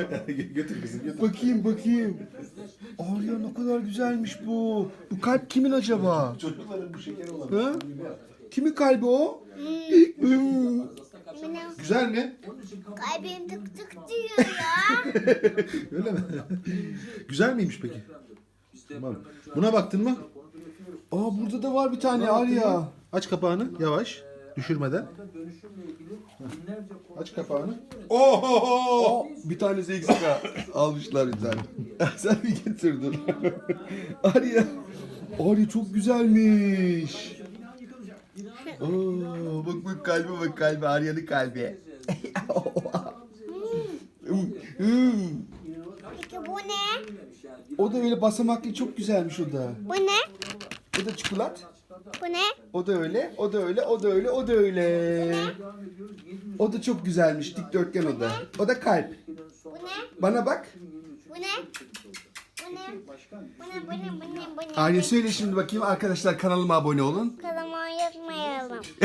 götür kızım götür. Bakayım bakayım. Arya ne kadar güzelmiş bu. Bu kalp kimin acaba? Çocukların bu şekeri olan. Ha? Kimin kalbi o? Hmm. Güzel mi? kalbim tık tık diyor ya. Öyle mi? Güzel miymiş peki? Tamam. Buna baktın mı? Aa burada da var bir tane Arya. Aç kapağını yavaş. Düşürmeden. Aç kapağını. Oho! Bir tanesi eksik ha. Almışlar bir tane. Sen mi getirdin? Arya. Arya çok güzelmiş. Oo, bak bak kalbe bak kalbe Arya'nın kalbi. Peki bu ne? O da öyle basamaklı çok güzelmiş o da. Bu ne? O da çikolat. Bu ne? O da öyle, o da öyle, o da öyle, o da öyle. O da çok güzelmiş, dikdörtgen o da. O da kalp. Bu ne? Bana bak. Bu ne? Bu ne? Bu ne? Bu ne? Bu ne? Bu ne? Arya söyle şimdi bakayım arkadaşlar kanalıma abone olun. Kanalıma yazmayalım.